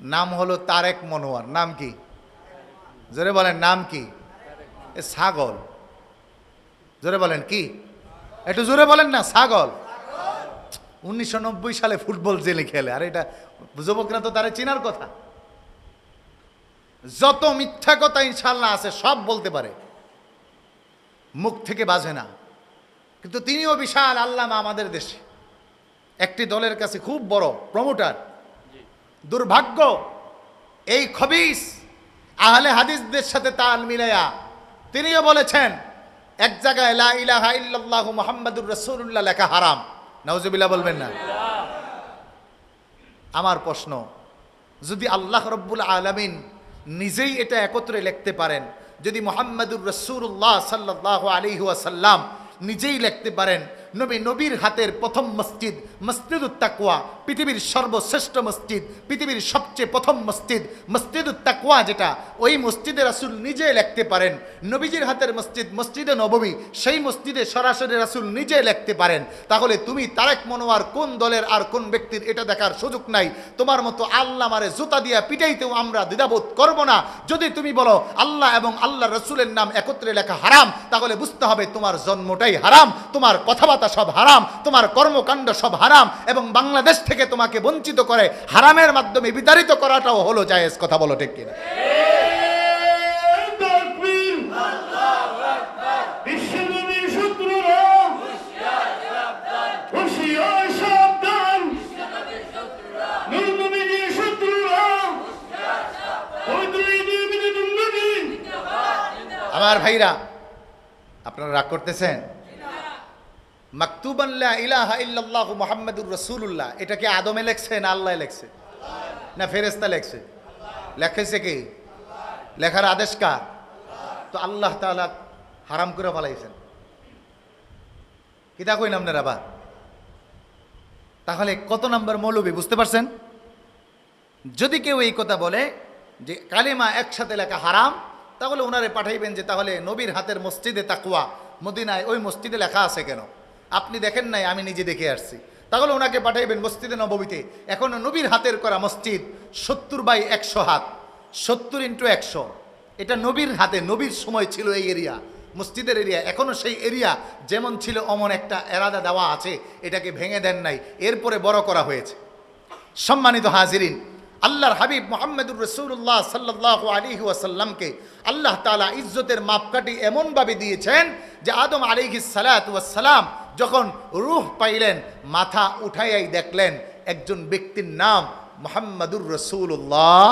নাম হলো তারেক মনোয়ার। নাম কি? জোরে বলেন, নাম কি? এ ছাগল। জোরে বলেন, কি? একটু জোরে বলেন না, ছাগল। উনিশশো নব্বই সালে ফুটবল জেলে খেলে। আর এটা যুবকরা তো তারা চেনার কথা। যত মিথ্যা কথা ইনশাল্লাহ আছে, সব বলতে পারে। মুখ থেকে বাজে না। কিন্তু তিনিও বিশাল আল্লামা আমাদের দেশে। একটি দলের কাছে খুব বড় প্রমোটার। দুর্ভাগ্য, এই খবিস আহলে হাদিসদের সাথে তাল মিলাইয়া তিনিও বলেছেন, এক জায়গায় লা ইলাহা রাসূলুল্লাহ লেখা হারাম। নাউজুবিল্লাহ বলবেন না। আমার প্রশ্ন, যদি আল্লাহ রব্বুল আলামিন নিজেই এটা একত্রে লিখতে পারেন, যদি মোহাম্মদুর রসুল্লাহ সাল্লাহ আলী ওয়াসাল্লাম নিজেই লিখতে পারেন নবী নবীর হাতের প্রথম মসজিদ মসজিদ তাকুয়া পৃথিবীর সর্বশ্রেষ্ঠ মসজিদ, পৃথিবীর সবচেয়ে প্রথম মসজিদ মসজিদ তাকুয়া যেটা, ওই মসজিদে রাসুল নিজে লিখতে পারেন। নবীজির হাতের মসজিদ, মসজিদে নবমী সেই মসজিদে সরাসরি রাসুল নিজে লিখতে পারেন। তাহলে তুমি তারেক মনোয়ার কোন দলের আর কোন ব্যক্তির এটা দেখার সুযোগ নাই। তোমার মতো আল্লাহ মারে জুতা দিয়া পিটাইতেও আমরা দ্বিধাবোধ করব না। যদি তুমি বলো আল্লাহ এবং আল্লাহ রসুলের নাম একত্রে লেখা হারাম, তাহলে বুঝতে হবে তোমার জন্মটাই হারাম, তোমার কথাবার্তা সব হারাম, তোমার কর্মকাণ্ড সব হারাম এবং বাংলাদেশ থেকে তোমাকে বঞ্চিত করে হারামের মাধ্যমে বিতাড়িত করাটাও হলো জায়েজ কথা বলো ঠিক কিনা? আমার ভাইরা, আপনারা রাগ করতেছেন? আদমে লেখছে না আল্লাহ লেখছে? না ফেরেশতা লেখছে? কি? লেখার আদেশ কার? তো আল্লাহ তাআলা হারাম করে ফেলাইছেন। কিতা কই নামনের আবার তাহলে কত নম্বর মৌলবী বুঝতে পারছেন? যদি কেউ এই কথা বলে যে কালিমা একসাথে লেখা হারাম, তাহলে ওনারে পাঠাইবেন যে তাহলে নবীর হাতের মসজিদে তাকুয়া মদিনায় ওই মসজিদে লেখা আছে কেন? আপনি দেখেন নাই, আমি নিজে দেখে আসছি। তাহলে ওনাকে পাঠাইবেন মসজিদে নববীতে। এখনও নবীর হাতের করা মসজিদ সত্তর বাই একশো হাত, সত্তর ইন্টু একশো। এটা নবীর হাতে, নবীর সময় ছিল এই এরিয়া। মসজিদের এরিয়া এখনও সেই এরিয়া যেমন ছিল অমন একটা এরাদা দেওয়া আছে, এটাকে ভেঙে দেন নাই। এরপরে বড় করা হয়েছে। সম্মানিত হাজিরিন, আল্লাহর হাবিব মোহাম্মদুর রসুল্লাহ সাল্লাহ আলী ওয়াসাল্লামকে আল্লাহ তালা ইজ্জতের মাপকাঠি এমনভাবে দিয়েছেন যে আদম আলিহি সালাম যখন রুহ পাইলেন মাথা উঠাইয়াই দেখলেন একজন ব্যক্তির নাম মোহাম্মদুর রসুল্লাহ